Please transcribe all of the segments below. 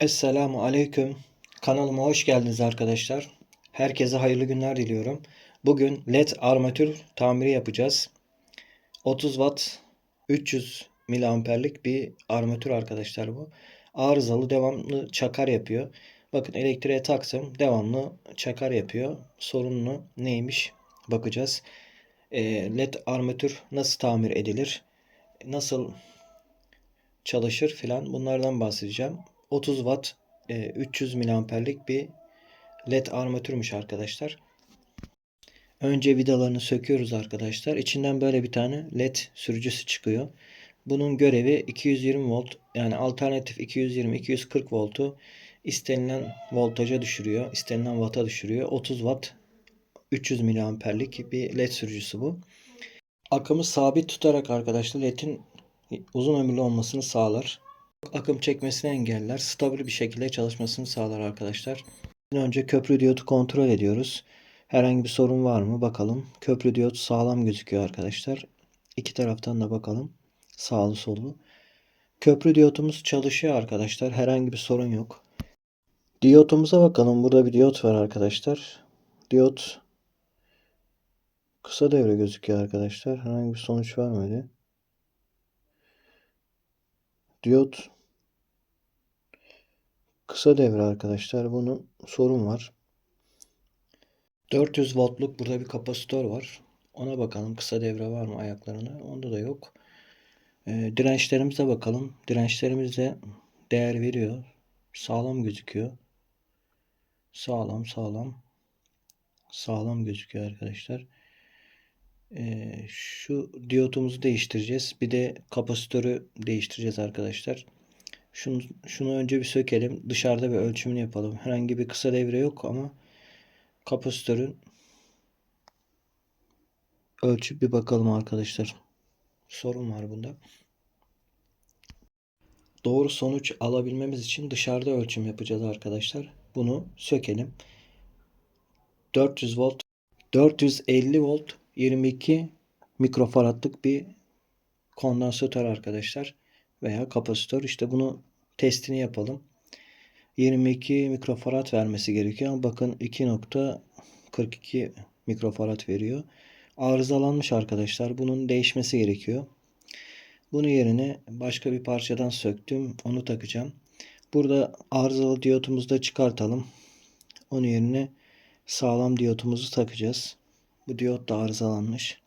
Esselamu Aleyküm. Kanalıma hoş geldiniz arkadaşlar. Herkese hayırlı günler diliyorum. Bugün LED armatür tamiri yapacağız. 30 watt 300 miliamperlik bir armatür arkadaşlar bu. Arızalı devamlı çakar yapıyor. Bakın elektriğe taktım. Devamlı çakar yapıyor. Sorunlu neymiş bakacağız. Ee, LED armatür nasıl tamir edilir? Nasıl çalışır filan bunlardan bahsedeceğim. 30 watt e, 300 miliamperlik bir led armatürmüş arkadaşlar. Önce vidalarını söküyoruz arkadaşlar. İçinden böyle bir tane led sürücüsü çıkıyor. Bunun görevi 220 volt yani alternatif 220-240 voltu istenilen voltaja düşürüyor. istenilen watt'a düşürüyor. 30 watt 300 miliamperlik bir led sürücüsü bu. Akımı sabit tutarak arkadaşlar ledin uzun ömürlü olmasını sağlar. Akım çekmesini engeller. Stabil bir şekilde çalışmasını sağlar arkadaşlar. Önce köprü diyotu kontrol ediyoruz. Herhangi bir sorun var mı? Bakalım. Köprü diyot sağlam gözüküyor arkadaşlar. İki taraftan da bakalım. Sağlı sollu. Köprü diyotumuz çalışıyor arkadaşlar. Herhangi bir sorun yok. Diyotumuza bakalım. Burada bir diyot var arkadaşlar. Diyot kısa devre gözüküyor arkadaşlar. Herhangi bir sonuç vermedi. Diyot kısa devre arkadaşlar. Bunun sorun var. 400 voltluk burada bir kapasitör var. Ona bakalım kısa devre var mı ayaklarına. Onda da yok. E, dirençlerimize bakalım. Dirençlerimiz de değer veriyor. Sağlam gözüküyor. Sağlam sağlam. Sağlam gözüküyor arkadaşlar. Şu diyotumuzu değiştireceğiz. Bir de kapasitörü değiştireceğiz arkadaşlar. Şunu, şunu önce bir sökelim. Dışarıda bir ölçümünü yapalım. Herhangi bir kısa devre yok ama kapasitörün ölçüp bir bakalım arkadaşlar. Sorun var bunda. Doğru sonuç alabilmemiz için dışarıda ölçüm yapacağız arkadaşlar. Bunu sökelim. 400 volt 450 volt 22 mikrofaradlık bir kondansatör arkadaşlar veya kapasitör. İşte bunu testini yapalım. 22 mikrofarad vermesi gerekiyor. Bakın 2.42 mikrofarad veriyor. Arızalanmış arkadaşlar. Bunun değişmesi gerekiyor. Bunu yerine başka bir parçadan söktüm. Onu takacağım. Burada arızalı diyotumuzu da çıkartalım. Onun yerine sağlam diyotumuzu takacağız. Bu diyot da arızalanmış.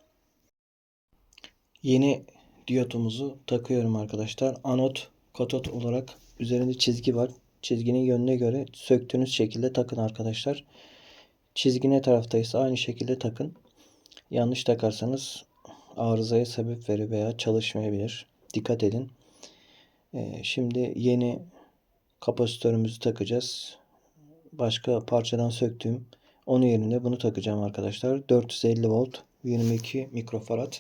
Yeni diyotumuzu takıyorum arkadaşlar. Anot, katot olarak üzerinde çizgi var. Çizginin yönüne göre söktüğünüz şekilde takın arkadaşlar. Çizgi ne taraftaysa aynı şekilde takın. Yanlış takarsanız arızaya sebep verir veya çalışmayabilir. Dikkat edin. Ee, şimdi yeni kapasitörümüzü takacağız. Başka parçadan söktüğüm onun yerine bunu takacağım arkadaşlar. 450 volt 22 mikrofarad.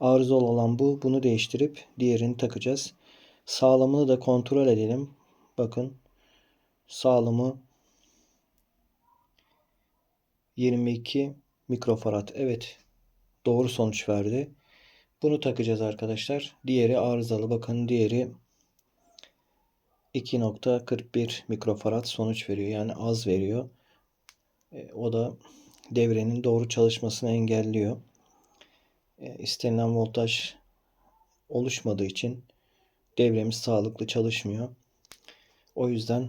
Arızalı olan bu. Bunu değiştirip diğerini takacağız. Sağlamını da kontrol edelim. Bakın sağlamı 22 mikrofarad. Evet doğru sonuç verdi. Bunu takacağız arkadaşlar. Diğeri arızalı. Bakın diğeri 2.41 mikrofarad sonuç veriyor. Yani az veriyor. E, o da devrenin doğru çalışmasını engelliyor. E, istenilen voltaj oluşmadığı için devremiz sağlıklı çalışmıyor. O yüzden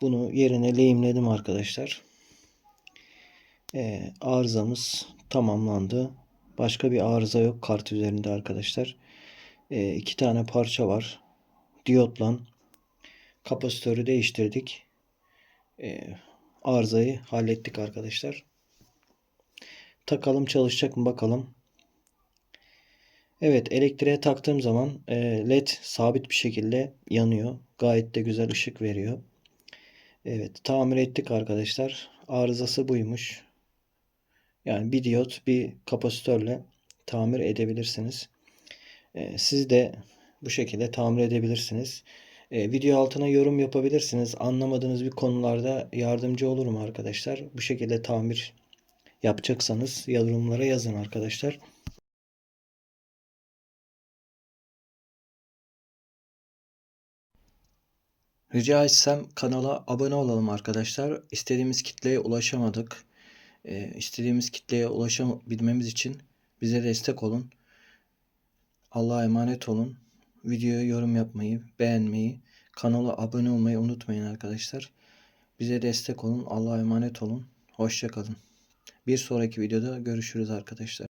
bunu yerine lehimledim arkadaşlar. E, arızamız tamamlandı. Başka bir arıza yok kart üzerinde arkadaşlar. E, iki tane parça var. Diyotla kapasitörü değiştirdik. E, arızayı hallettik arkadaşlar. Takalım çalışacak mı bakalım. Evet elektriğe taktığım zaman e, led sabit bir şekilde yanıyor. Gayet de güzel ışık veriyor. Evet tamir ettik arkadaşlar. Arızası buymuş. Yani bir diyot bir kapasitörle tamir edebilirsiniz. E, siz de bu şekilde tamir edebilirsiniz. E, video altına yorum yapabilirsiniz. Anlamadığınız bir konularda yardımcı olurum arkadaşlar. Bu şekilde tamir yapacaksanız yorumlara yazın arkadaşlar. Rica etsem kanala abone olalım arkadaşlar. İstediğimiz kitleye ulaşamadık. Ee, istediğimiz kitleye ulaşabilmemiz için bize destek olun. Allah'a emanet olun. Videoya yorum yapmayı, beğenmeyi, kanala abone olmayı unutmayın arkadaşlar. Bize destek olun. Allah'a emanet olun. Hoşça kalın. Bir sonraki videoda görüşürüz arkadaşlar.